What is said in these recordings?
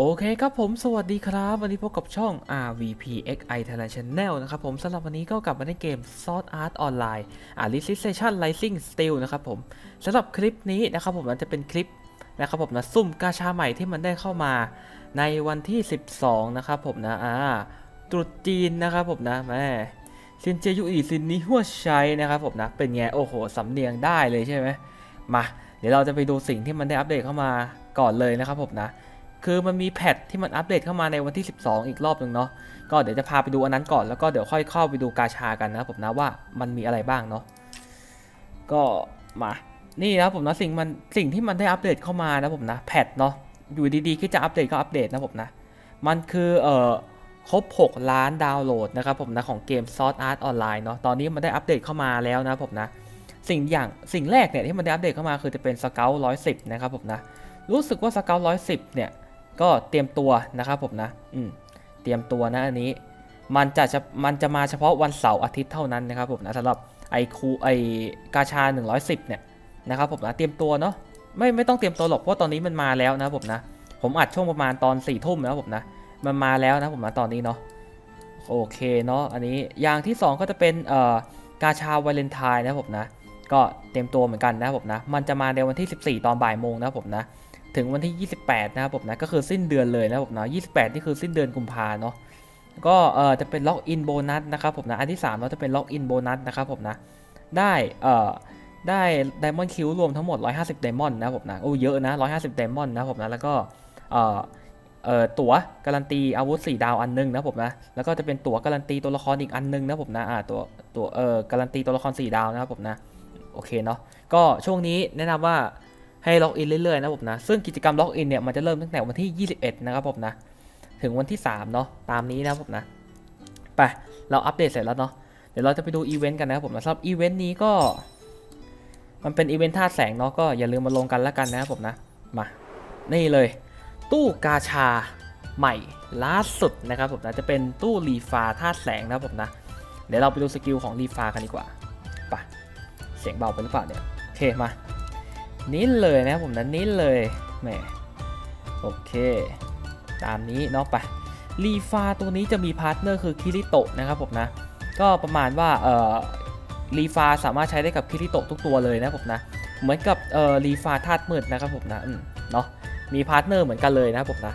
โอเคครับผมสวัสดีครับ วันนี้พบกับช่อง RVPXI Thailand Channel นะครับผมสำหรับวันนี้ก็กลับมาในเกม Sword Art Online อ่า Resistance Rising Steel นะครับผมสำหรับคลิปนี้นะครับผมมันจะเป็นคลิปนะครับผมนะซุ่มกาชาใหม่ที่มันได้เข้ามาในวันที่ 12 นะครับผมนะอ่าตรุษจีนนะครับผมนะแม่ซินเจยุอีซินนี้หัวใช้นะครับผมนะเป็นไงโอ้โหสำเนียงได้เลยใช่ไหมมา เดี๋ยวเราจะไปดูสิ่งที่มันได้อัปเดตเข้ามาก่อนเลยนะครับผมนะ คือมันมีแพทที่มันอัปเดตเข้ามาในวันที่ 12 อีกรอบหนึ่งเนาะก็เดี๋ยวจะพาไปดูอันนั้นก่อนแล้วก็เดี๋ยวค่อยเข้าไปดูกาชากันนะผมนะว่ามันมีอะไรบ้างเนาะก็มานี่นะผมนะสิ่งมันสิ่งที่มันได้อัปเดตเข้ามานะผมนะแพทเนาะอยู่ดีๆคิดจะอัปเดตก็อัปเดตนะผมนะมันคือเอ่อครบ 6 ล้านดาวน์โหลดนะครับผมนะของเกม Sword Art Online เนาะตอนนี้มันได้อัปเดตเข้ามาแล้วนะผมนะสิ่งอย่างสิ่งแรกเนี่ยที่มันได้อัปเดตเข้ามาคือจะเป็นสเกล110นะครับผมนะรู้สึกว่าสเกล110เนี่ย ก็เตรียมตัวนะครับผมนะอืมเตรียมตัวนะอันนี้มันจะจะมันจะมาเฉพาะวันเสาร์อาทิตย์เท่านั้นนะครับผมนะสำหรับไอคูไอกาชา 110 เนี่ยนะครับผมนะเตรียมตัวเนาะไม่ไม่ต้องเตรียมตัวหรอกเพราะตอนนี้มันมาแล้วนะครับผมนะผมอัดช่วงประมาณตอน4ี่ทุ่มนะครับผมนะมันมาแล้วนะผมนะตอนนี้เนาะโอเคเนาะอันนี้อย่างที่ 2 ก็จะเป็นเอ่อกาชาวาเลนไทน์นะครับผมนะก็เตรียมตัวเหมือนกันนะครับผมนะมันจะมาในวันที่ 14 ตอนบ่ายโมงนะครับผมนะ ถึงวันที่ 28 นะครับผมนะก็คือสิ้นเดือนเลยนะครับผมนะ28 นี่คือสิ้นเดือนกุมภาเนาะก็เอ่อจะเป็นล็อกอินโบนัสนะครับผมนะอันที่3เราจะเป็นล็อกอินโบนัสนะครับผมนะได้เอ่อได้ไดมอนด์คิวรวมทั้งหมด 150ไดมอนด์นะครับผมนะโอ้เยอะนะ 150ไดมอนด์นะครับผมนะแล้วก็เอ่อเอ่อตั๋วการันตีอาวุธ 4 ดาวอันหนึงนะครับผมนะแล้วก็จะเป็นตั๋วการันตีตัวละครอีกอันหนึงนะครับผมนะอ่าตัวตัวเอ่อการันตีตัวละคร 4 ดาวนะครับผมนะโอเคเนาะก็ช่วงนี้แนะนำว่า ให้ล็อกอินเรื่อยๆนะผมนะ ซึ่งกิจกรรมล็อกอินเนี่ยมันจะเริ่มตั้งแต่วันที่ 21 นะครับผมนะ ถึงวันที่ 3 เนาะตามนี้นะครับผมนะ ไป เราอัปเดตเสร็จแล้วเนาะ เดี๋ยวเราจะไปดูอีเวนต์กันนะครับผมนะสำหรับอีเวนต์นี้ก็ มันเป็นอีเวนต์ท่าแสงเนาะก็อย่าลืมมาลงกันแล้วกันนะครับผมนะ มา นี่เลย ตู้กาชาใหม่ล่าสุดนะครับผมนะจะเป็นตู้รีฟาท่าแสงนะครับผมนะ เดี๋ยวเราไปดูสกิลของรีฟากันดีกว่าไปเสียงเบาไปหรือเปล่าเนี่ยโอเคมา นี่เลยนะครับผมนะนี่เลยแหมโอเค ตามนี้เนาะไปรีฟาตัวนี้จะมีพาร์ทเนอร์คือคิริโตะนะครับผมนะ ก็ประมาณว่าเอ่อรีฟาสามารถใช้ได้กับคิริโตะทุกตัวเลยนะผมนะ เหมือนกับเอ่อรีฟาธาตุมืดนะครับผมนะเนาะมีพาร์ทเนอร์เหมือนกันเลยนะผมนะ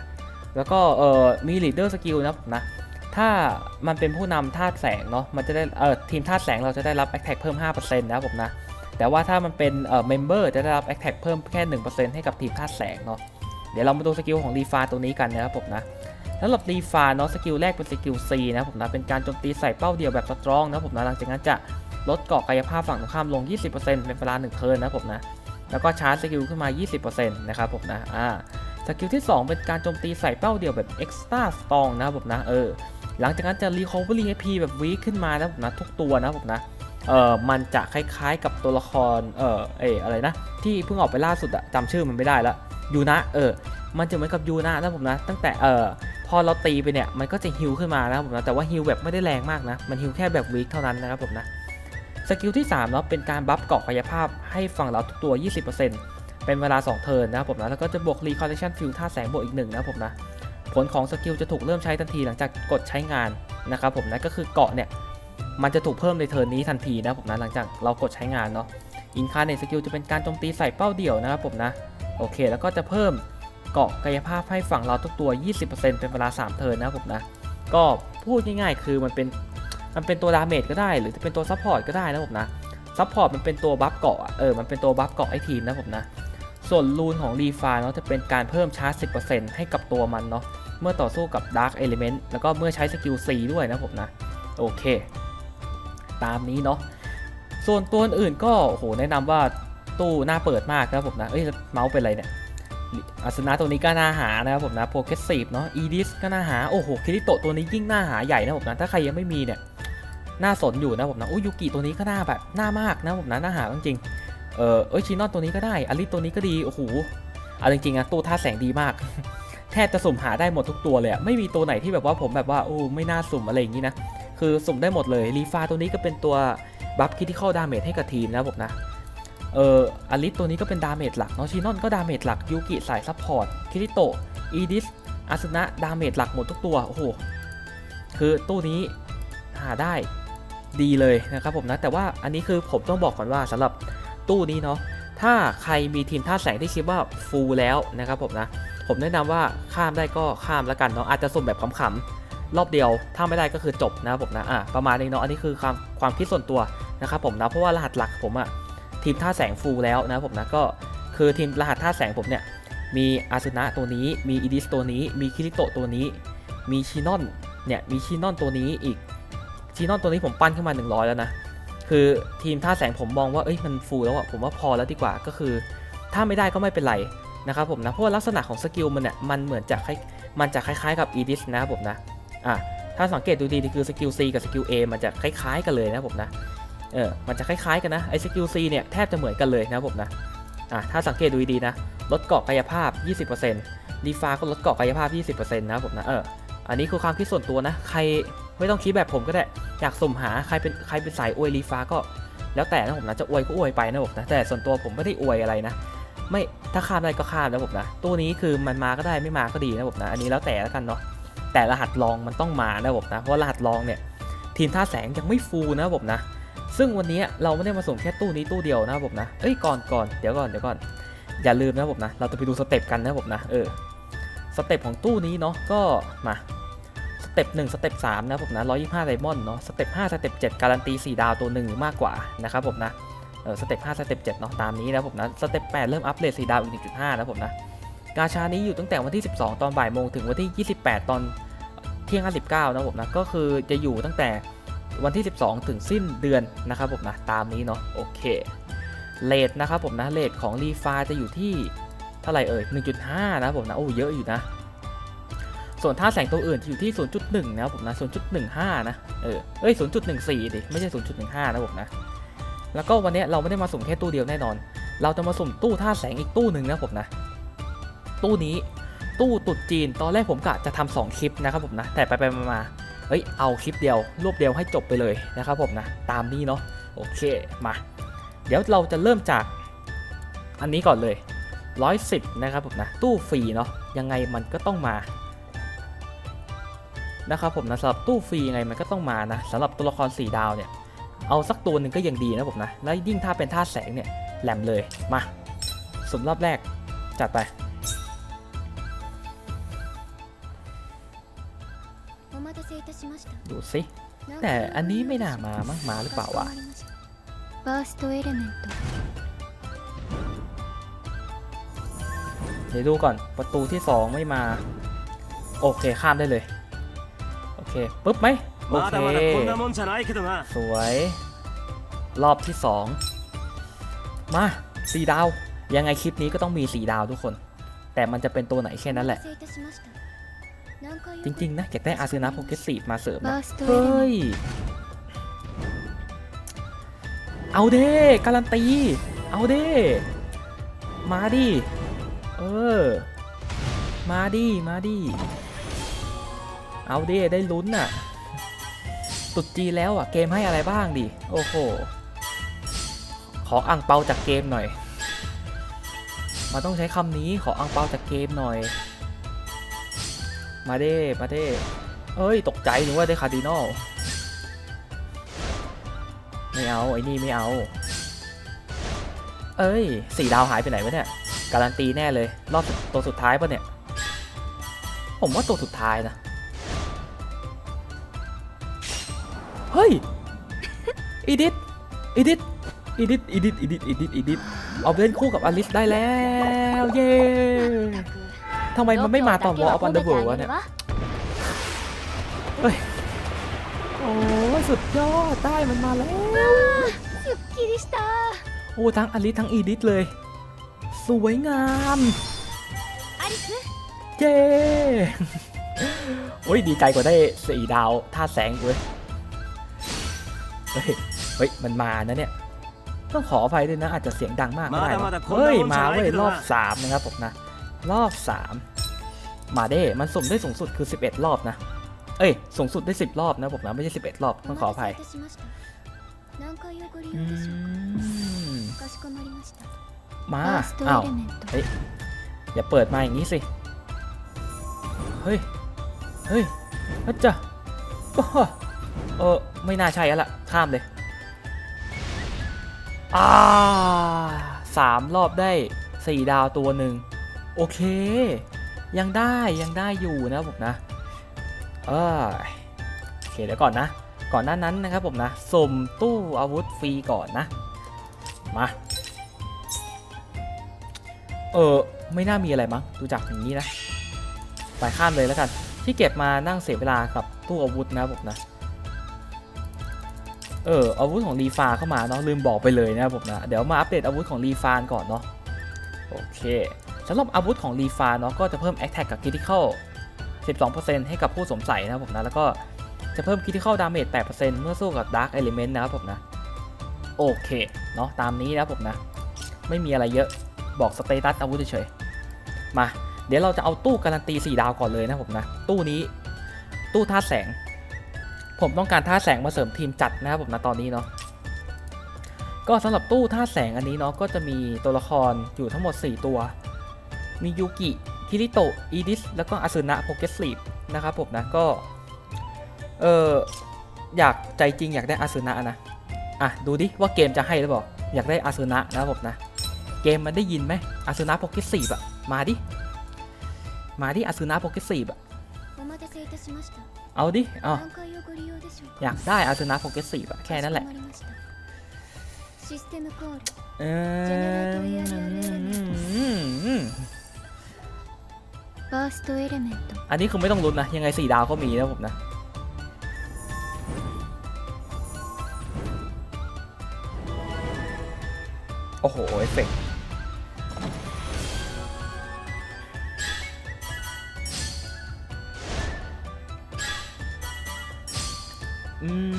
แล้วก็เอ่อมีลีดเดอร์สกิลนะผมนะถ้ามันเป็นผู้นำธาตุแสงเนาะมันจะได้เอ่อทีมธาตุแสงเราจะได้รับแอคแท็กเพิ่ม 5%นะครับผมนะ แต่ว่าถ้ามันเป็นเอ่อเมมเบอร์จะได้รับ a t t a c เพิ่มแค่ 1%ให้กับทีมธาตุแสงเนาะเดี๋ยวเรามาดูสกิลของรีฟาตัวนี้กันนะครับผมนะสำหรับรีฟาเนาะสกิลแรกเป็นสกิล C นะผมนะเป็นการโจมตีใส่เป้าเดียวแบบสตรองนะผมนะหลังจากนั้นจะลดเกาะกายภาพฝั่งตรงข้ามลง 20%เป็นเวลา1เทิร์นนะผมนะแล้วก็ชาร์จสกิลขึ้นมา 20%นะครับผมนะอ่าสกิลที่ 2 เป็นการโจมตีใส่เป้าเดียวแบบ extra strong นะครับผมนะเออหลังจากนั้นจะ recovery HP แบบ weak ขึ้นมานะครับผมนะทุกตัวนะผมนะ เออมันจะคล้ายๆกับตัวละครเออเอออะไรนะ ที่เพิ่งออกไปล่าสุดอะจำชื่อมันไม่ได้ละยูนะเออมันจะเหมือนกับยูนะนะผมนะตั้งแต่เออพอเราตีไปเนี่ยมันก็จะฮิลขึ้นมานะครับผมนะแต่ว่าฮิลแบบไม่ได้แรงมากนะมันฮิลแค่แบบวีคเท่านั้นนะครับผมนะสกิลที่3เนาะเป็นการบัฟเกาะกายภาพให้ฝั่งเราทุกตัว 20%เป็นเวลา 2 เทิร์นนะครับผมนะแล้วก็จะบวก Recollection Field ท่าแสงบวกอีกหนึ่งนะครับผมนะผลของสกิลจะถูกเริ่มใช้ทันทีหลังจากกดใช้งานนะครับผมนะก็คือเกาะเนี่ย มันจะถูกเพิ่มในเทิร์นนี้ทันทีนะผมนะหลังจากเรากดใช้งานเนาะอินคาเนตสกิลจะเป็นการโจมตีใส่เป้าเดี่ยวนะครับผมนะโอเค แล้วก็จะเพิ่มเกาะกายภาพให้ฝั่งเราทุกตัว 20%เป็นเวลา 3 เทิร์นนะครับผมนะก็พูดง่ายๆ คือมันเป็นมันเป็นตัวดาเมจก็ได้ หรือจะเป็นตัวซัพพอร์ตก็ได้นะผมนะซัพพอร์ตมันเป็นตัวบัฟเกาะอะเออมันเป็นตัวบัฟเกาะไอทีมนะผมนะส่วนรูนของรีฟาเนาะจะเป็นการเพิ่มชาร์จ 10%ให้กับตัวมันเนาะเมื่อต่อสู้กับดาร์กเอลิเมนต์แล้วก็เมื่อใช้สกิล C ด้วยนะผมนะโอเค ตามนี้เนาะส่วนตัวอื่นก็โอ้โหแนะนำว่าตู้หน่าเปิดมากนะครับผมนะเอ้ยเมาส์เป็นไรเนี่ยอาสนะตัวนี้ก็น่าหานะครับผมนะโปรเกสซีฟเนาะอีดิสก็น่าหาโอ้โหคิริโตะตัวนี้ยิ่งน่าหาใหญ่นะผมนะถ้าใครยังไม่มีเนี่ยน่าสนอยู่นะผมนะอุ้ยูกิตัวนี้ก็น่าแบบน่ามากนะผมนะน่าหาจริงๆเออเอ้ยชินอนตัวนี้ก็ได้อลิตัวนี้ก็ดีโอ้โหเอาจริงๆอะตู้ท่าแสงดีมาก แทบจะสุ่มหาได้หมดทุกตัวเลยอะไม่มีตัวไหนที่แบบว่าผมแบบว่าโอ้ไม่น่าสุ่มอะไรอย่างนี้นะ คือสุ่มได้หมดเลยรีฟาตัวนี้ก็เป็นตัวบัฟคิที่เข้าดาเมจให้กับทีมนะผมนะเอออลิสตัวนี้ก็เป็นดาเมจหลักเนาะชินอนก็ดาเมจหลักยูกิสายซัพพอร์ตคิริโตะอีดิสอาสนะดาเมจหลักหมดทุกตัวโอ้โหคือตู้นี้หาได้ดีเลยนะครับผมนะแต่ว่าอันนี้คือผมต้องบอกก่อนว่าสำหรับตู้นี้เนาะถ้าใครมีทีมท่าแสงที่คิดว่าฟูลแล้วนะครับผมนะผมแนะนำว่าข้ามได้ก็ข้ามแล้วกันเนาะอาจจะสุ่มแบบขำๆ รอบเดียว ถ้าไม่ได้ก็คือจบนะครับผมนะอะประมาณนี้เนาะอันนี้คือความความคิดส่วนตัวนะครับผมนะเพราะว่ารหัสหลักผมอะทีมท่าแสงฟูลแล้วนะครับผมนะก็คือทีมรหัสท่าแสงผมเนี่ยมีอาซุนะตัวนี้มีอีดิสตัวนี้ มีคิริโตตัวนี้ มีชินอนเนี่ยมีชินอนตัวนี้อีกชินอนตัวนี้ผมปั้นขึ้นมา 100 แล้วนะคือทีมท่าแสงผมมองว่าเอ้ยมันฟูลแล้วอะผมว่าพอแล้วดีกว่าก็คือ ถ้าไม่ได้ก็ไม่เป็นไรนะครับผมนะเพราะว่าลักษณะของสกิลมันเนี่ยมันเหมือนจะคล้ายมันจะคล้ายๆกับอีดิสนะครับผมนะ อะถ้าสังเกตดูดีคือสกิล C กับสกิล A มันจะคล้ายๆกันเลยนะผมนะเออมันจะคล้ายๆกันนะไอ้สกิล C เนี่ยแทบจะเหมือนกันเลยนะผมนะอะถ้าสังเกตดูดีนะลดเกาะกายภาพ 20%ดีฟ้าก็ลดเกาะกายภาพ 20%นะผมนะเอออันนี้คือความคิดส่วนตัวนะ ใครไม่ต้องคิดแบบผมก็ได้อยากสุ่มหาใครเป็นใครเป็นสายอวยรีฟ้าก็ แล้วแต่นะผมนะจะอวยก็อวยไปนะผมนะแต่ส่วนตัวผมไม่ได้อวยอะไรนะ ไม่ถ้าข้ามได้ก็ข้ามนะผมนะ ตัวนี้คือมันมาก็ได้ไม่มาก็ดีนะผมนะอันนี้แล้วแต่แล้วกันเนาะ แต่รหัสรองมันต้องมานะผมนะเพราะรหัสรองเนี่ยทีมท่าแสงยังไม่ฟูลนะผมนะ ซึ่งวันนี้เราไม่ได้มาส่งแค่ตู้นี้ตู้เดียวนะผมนะเอ้ยก่อนก่อนเดี๋ยวก่อนเดี๋ยวก่อนอย่าลืมนะผมนะเราจะไปดูสเต็ปกันนะผมนะเออสเต็ปของตู้นี้เนาะก็มาสเต็ป1สเต็ป3นะผมนะ125ไดมอนด์เนาะสเต็ป5สเต็ป7การันตี 4 ดาวตัวหนึ่งหรือมากกว่านะครับผมนะเออสเต็ป5สเต็ป7เนาะตามนี้นะผมนะสเต็ป8เริ่มอัพเลท4ดาวอีก1.5นะผมนะกาชานี้อยู่ตั้งแต่วันที่ 12 ตอนบ่ายโมงถึงวันที่ 28 ตอน ที่ยง59นะผมนะก็คือจะอยู่ตั้งแต่วันที่ 12 ถึงสิ้นเดือนนะครับผมนะตามนี้เนาะโอเคเลทนะครับผมนะเลทของรีฟาจะอยู่ที่เท่าไหร่เอ่ย1.5 นะผมนะโอ้เยอะอยู่นะ ส่วนท่าแสงตัวอื่นอยู่ที่ 0.1 นะครับผมนะ 0.15 นะเออเอ้ย 0.14 ดิไม่ใช่ 0.15 นะผมนะ แล้วก็วันนี้เราไม่ได้มาสุ่มแค่ตู้เดียวแน่นอน เราจะมาสุ่มตู้ท่าแสงอีกตู้หนึ่งนะผมนะ ตู้นี้ ตู้ตุดจีน ตอนแรกผมกะจะทำสองคลิปนะครับผมนะ แต่ไปไปมาเอ้ยเอาคลิปเดียวรวบเดียวให้จบไปเลยนะครับผมนะ ตามนี้เนาะโอเคมา เดี๋ยวเราจะเริ่มจากอันนี้ก่อนเลย 110 นะครับผมนะ ตู้ฟรีเนาะยังไงมันก็ต้องมานะครับผมนะสำหรับตู้ฟรียังไงมันก็ต้องมานะสำหรับตัวละคร 4 ดาวเนี่ยเอาสักตัวหนึ่งก็ยังดีนะผมนะ แล้วยิ่งถ้าเป็นท่าแสงเนี่ยแหลมเลยมาสุ่มรอบแรกจัดไป ดูสิ แต่อันนี้ไม่น่ามามากมาหรือเปล่าวะเดี๋ยวดูก่อนประตูที่สองไม่มา โอเคข้ามได้เลย โอเคปุ๊บไหมโอเคสวย รอบที่สองมาสีดาว ยังไงคลิปนี้ก็ต้องมีสีดาวทุกคน แต่มันจะเป็นตัวไหนแค่นั้นแหละ จริงๆนะอยากได้อาเซนาโปเกสีมาเสริมนะเฮ้ย เอาเด้การันตี เอาเด้มาดิ เออ มาดิ มาดิ เอาเด้ได้ลุ้นน่ะ ตุดจีแล้วอะ เกมให้อะไรบ้างดิ โอ้โห ขออ่างเปาจากเกมหน่อย มาต้องใช้คำนี้ขออ่างเปาจากเกมหน่อย มาเด้มาเด้เอ้ย ตกใจนึกว่าได้คาร์ดินอล ไม่เอา ไอ้นี่ไม่เอา เอ้ยสี่ดาวหายไปไหนวะเนี่ย การันตีแน่เลย รอบตัวสุดท้ายปะเนี่ย ผมว่าตัวสุดท้ายนะ เฮ้ย อีดิทอีดิทอีดิทอีดิทอีดิทอีดิทอีดิทเอาไปเล่นคู่กับอลิสได้แล้ว เย้ ทำไมมันไม่มาตอนวอลอันเดอร์เวิลด์วะเนี่ยเฮ้ยโอ้สุดยอดได้มันมาแล้วกิริสตาโอ้ทั้งอลิสทั้งอีดิสเลย สวยงามอลิสเย้โอ้ยดีใจกว่าได้สี่ดาวท่าแสงเว้ยเฮ้ยเฮ้ยมันมานะเนี่ยต้องขออภัยด้วยนะอาจจะเสียงดังมากไม่ได้เฮ้ยมาเว้ยรอบสามนะครับผมนะ รอบ 3 มาเด้ มันสมได้สูงสุดคือ 11 รอบนะ เอ้ย สูงสุดได้ 10 รอบนะผมนะ ไม่ใช่ 11 รอบ ต้องขออภัยมา อ้าว เฮ้ย อย่าเปิดมาอย่างนี้สิ เฮ้ย เฮ้ยฮัจจะเออไม่น่าใช่แล้วล่ะ ข้ามเลย อ่าสามรอบได้สี่ดาวตัวหนึ่ง โอเค ยังได้ยังได้อยู่นะผมนะเออโอเคเดี๋ยวก่อนนะ ก่อนหน้านั้นนะครับผมนะสมตู้อาวุธฟรีก่อนนะ มาเออไม่น่ามีอะไรมั้งดูจากอย่างนี้นะไปข้ามเลยแล้วกันที่เก็บมานั่งเสียเวลากับตู้อาวุธนะผมนะเอออาวุธของรีฟาเข้ามาเนาะลืมบอกไปเลยนะผมนะเดี๋ยวมาอัปเดตอาวุธของรีฟานก่อนเนาะโอเค สำหรับอาวุธของรีฟาเนาะก็จะเพิ่ม Attack กับ Critical 12%ให้กับผู้สวมใส่นะครับผมนะแล้วก็จะเพิ่ม Critical Damage 8%เมื่อสู้กับ Dark Element นะครับผมนะโอเคเนาะตามนี้นะครับผมนะ ไม่มีอะไรเยอะบอกสเตตัสอาวุธเฉยๆมาเดี๋ยวเราจะเอาตู้การันตี 4 ดาวก่อนเลยนะผมนะ ตู้นี้ ตู้ท่าแสง ผมต้องการท่าแสงมาเสริมทีมจัดนะครับผมนะตอนนี้เนาะก็สำหรับตู้ท่าแสงอันนี้เนาะก็จะมีตัวละครอยู่ทั้งหมด 4 ตัว มียูกิคิริโตะอีดิสแล้วก็อาซึนะโปเกสลีฟนะครับผมนะก็ เอออยากใจจริงอยากได้อาซึนะนะอะดูดิว่าเกมจะให้หรือเปล่าอยากได้อาซึนะนะครับผมนะเกมมันได้ยินไหมอาซึนะโปเกสลีฟอะมาดิมาดิอาซึนะโปเกสลีฟอะเอาดิอ๋ออยากได้อาสนะโปเกสซีฟอะแค่นั้นแหละเออ ーストエレメント อันนี้คือไม่ต้องลุ้นนะ ยังไงสี่ดาวก็มีนะผมนะ โอ้โห เอฟเฟกต์อืม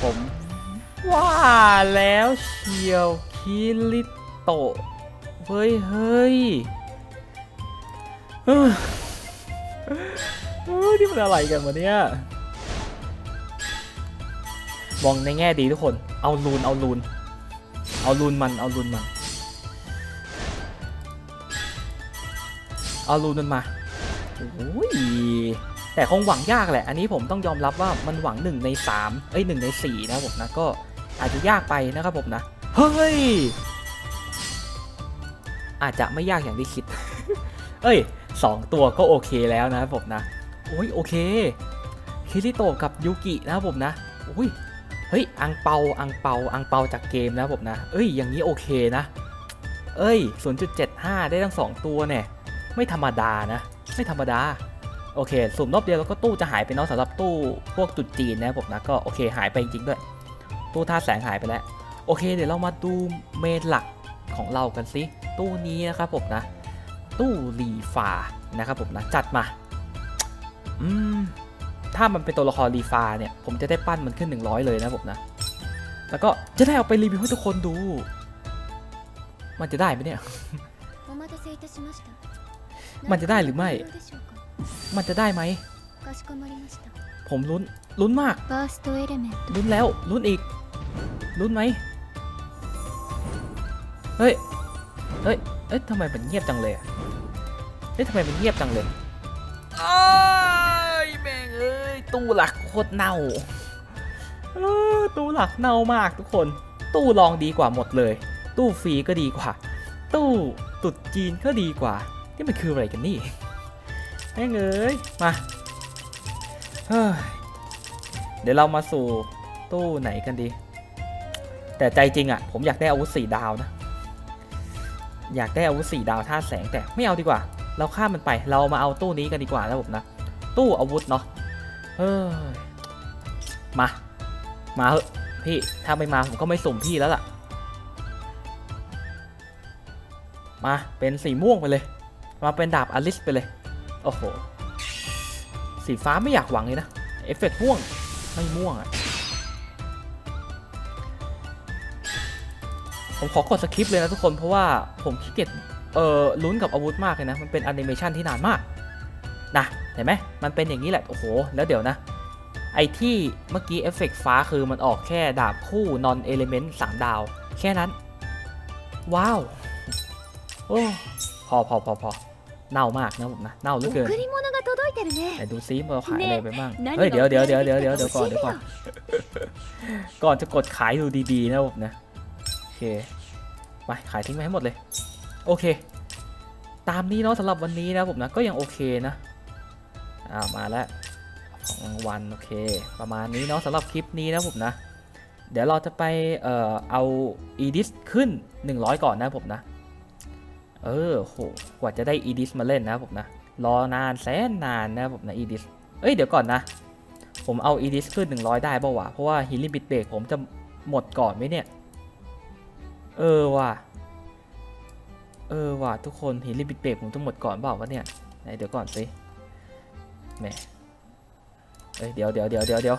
ผมว่าแล้วเชียวคิริโตะ เฮ้ยเฮ้ยนี่มันอะไรกันวะเนี่ยมองในแง่ดีทุกคน เอาลูน เอาลูน เอาลูนมัน เอาลูนมัน เอาลูนมันมาโอ้ย แต่คงหวังยากแหละ อันนี้ผมต้องยอมรับว่ามันหวังหนึ่งในสามเอ้ยหนึ่งในสี่นะผมนะ ก็อาจจะยากไปนะครับผมนะ เฮ้ย อาจจะไม่ยากอย่างที่คิด เอ้ยสองตัวก็โอเคแล้วนะครับผมนะโอ้ยโอเคคิริโตะกับยูกินะครับผมนะอุ้ยเฮ้ยอังเปาอังเปาอังเปาจากเกมนะครับผมนะเอ้ยอย่างนี้โอเคนะ เอ้ย 0.75 ได้ทั้ง 2 ตัวเนี่ยไม่ธรรมดานะ ไม่ธรรมดาโอเคสุ่มรอบเดียวแล้วก็ตู้จะหายไปเนาะสำหรับตู้พวกจุดจีนนะครับผมนะก็โอเคหายไปจริงๆด้วย ตู้ท่าแสงหายไปแล้ว โอเค เดี๋ยวเรามาดูเมนหลักของเรากันสิ ตู้นี้นะครับผมนะ ตู้รีฟานะครับผมนะจัดมาอืมถ้ามันเป็นตัวละครรีฟาเนี่ย ผมจะได้ปั้นมันขึ้น 100 เลยนะผมนะ แล้วก็จะได้เอาไปรีวิวให้ทุกคนดู มันจะได้ไหมเนี่ย มันจะได้หรือไม่ มันจะได้ไหม ผมลุ้น ลุ้นมาก ลุ้นแล้ว ลุ้นอีก ลุ้นไหม เฮ้ย เฮ้ย เอ้ยทำไมมันเงียบจังเลยอะเฮ้ยทำไมมันเงียบจังเลยเอ้ยแม่งเอ้ย ตู้หลักโคตรเน่าเออตู้หลักเน่ามากทุกคน ตู้รองดีกว่าหมดเลย ตู้ฟรีก็ดีกว่า ตู้ตุดจีนก็ดีกว่า นี่มันคืออะไรกันนี่แม่งเอ้ย มาเฮ้ยเดี๋ยวเรามาสู่ตู้ไหนกันดี แต่ใจจริงอะ่ะ ผมอยากได้อาวุธสี่ดาวนะ อยากได้อาวุธสี่ดาวท่าแสงแต่ไม่เอาดีกว่า เราข้ามมันไปเรามาเอาตู้นี้กันดีกว่านะผมนะ ตู้อาวุธเนาะเฮ้ยมา มาเหอะพี่ถ้าไม่มาผมก็ไม่สุ่มพี่แล้วล่ะ มาเป็นสีม่วงไปเลย มาเป็นดาบอลิสไปเลย โอ้โห สีฟ้าไม่อยากหวังเลยนะ เอฟเฟกต์ม่วง ไม่ม่วงอะ่ ผมขอกดสคริปต์เลยนะทุกคนเพราะว่าผมขี้เกียจเอ่อลุ้นกับอาวุธมากเลยนะ มันเป็นแอนิเมชันที่นานมากนะเห็นไหมมันเป็นอย่างนี้แหละ โอ้โห แล้วเดี๋ยวนะ ไอที่เมื่อกี้เอฟเฟกฟ้าคือมันออกแค่ดาบคู่นอนเอลิเมนต์สามดาว แค่นั้น ว้าว โอ้พอพอพอพอเน่ามากนะผมนะ เน่าเหลือเกินแต่ดูซิเราขายอะไรไปบ้าง เฮ้ย เดี๋ยวเดี๋ยวเดี๋ยวเดี๋ยวเดี๋ยวก่อนเดี๋ยวก่อน ก่อนจะกดขายดูดีๆนะผมนะ ไปขายทิ้งไปให้หมดเลย โอเค ตามนี้เนาะสำหรับวันนี้นะผมนะก็ยังโอเคนะอ่ามาแล้วของวัลโอเค ประมาณนี้เนาะสำหรับคลิปนี้นะผมนะ เดี๋ยวเราจะไปเอ่อเอา edis ขึ้น 100 ก่อนนะผมนะ เออโหกว่าจะได้ edis มาเล่นนะผมนะ รอนานแสนนานนะผมนะ edis เอ้ยเดี๋ยวก่อนนะ ผมเอา edis ขึ้น 100 ได้ป่าวะเพราะว่า healing bit break ผมจะหมดก่อนไหมเนี่ย เออว่ะ เออว่ะทุกคน healing bit break ผมจะหมดก่อนเปล่าวะเนี่ยไหนเดี๋ยวก่อนสิแหมเอ้ยเดี๋ยวเดี๋ยวเดี๋ยวเดี๋ยวเดี๋ยว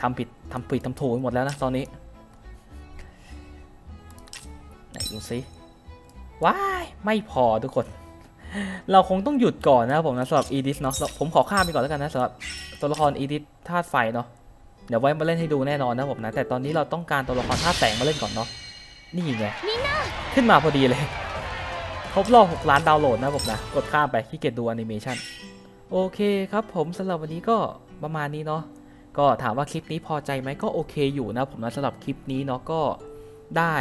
ทำผิดทำผิดทำถูกหมดแล้วนะตอนนี้ไหนดูสิว้ายไม่พอทุกคน เราคงต้องหยุดก่อนนะผมนะสำหรับอีดิสเนาะผมขอข้ามไปก่อนแล้วกันนะสำหรับตัวละครอีดิสธาตุไฟเนาะ เดี๋ยวไว้มาเล่นให้ดูแน่นอนนะผมนะ แต่ตอนนี้เราต้องการตัวละครธาตุแสงมาเล่นก่อนเนาะนี่ไงขึ้นมาพอดีเลยครบรอบ6ล้านดาวน์โหลดนะผมนะ กดข้ามไปขี้เกียจดูแอนิเมชันโอเคครับผมสำหรับวันนี้ก็ประมาณนี้เนาะก็ถามว่าคลิปนี้พอใจไหมก็โอเคอยู่นะผมนะสำหรับคลิปนี้เนาะก็ได้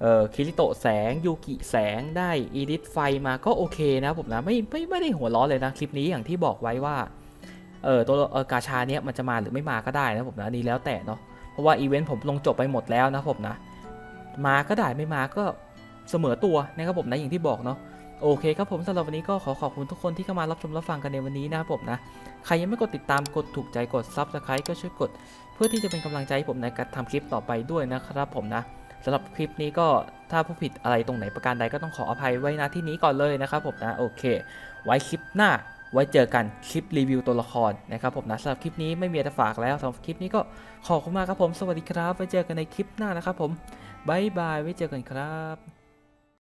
เอ่อคิริโตะแสงยูกิแสงได้อีดิทไฟมาก็โอเคนะผมนะไม่ไม่ไม่ได้หัวร้อนเลยนะคลิปนี้อย่างที่บอกไว้ว่า เออตัวกาชาเนี้ยมันจะมาหรือไม่มาก็ได้นะผมนะนี่แล้วแต่เนาะเพราะว่าอีเวนต์ผมลงจบไปหมดแล้วนะผมนะ มาก็ได้ไม่มาก็เสมอตัวนะครับผมนะอย่างที่บอกเนาะโอเคครับผมสำหรับวันนี้ก็ขอขอบคุณทุกคนที่เข้ามารับชมรับฟังกันในวันนี้นะครับผมนะใครยังไม่กดติดตามกดถูกใจกดซับสไครต์ก็ช่วยกด เพื่อที่จะเป็นกำลังใจให้ผมในการทำคลิปต่อไปด้วยนะครับผมนะสำหรับคลิปนี้ก็ถ้าผู้ผิดอะไรตรงไหนประการใดก็ต้องขออภัยไว้นะที่นี้ก่อนเลยนะครับผมนะโอเค ไว้คลิปหน้า ไว้เจอกันคลิปรีวิวตัวละครนะครับผมนะสำหรับคลิปนี้ไม่มีอะไรจะฝากแล้วสำหรับคลิปนี้ก็ขอบคุณมากครับผม สวัสดีครับ ไว้เจอกันในคลิปหน้านะครับผมบายบาย ไว้เจอกันครับ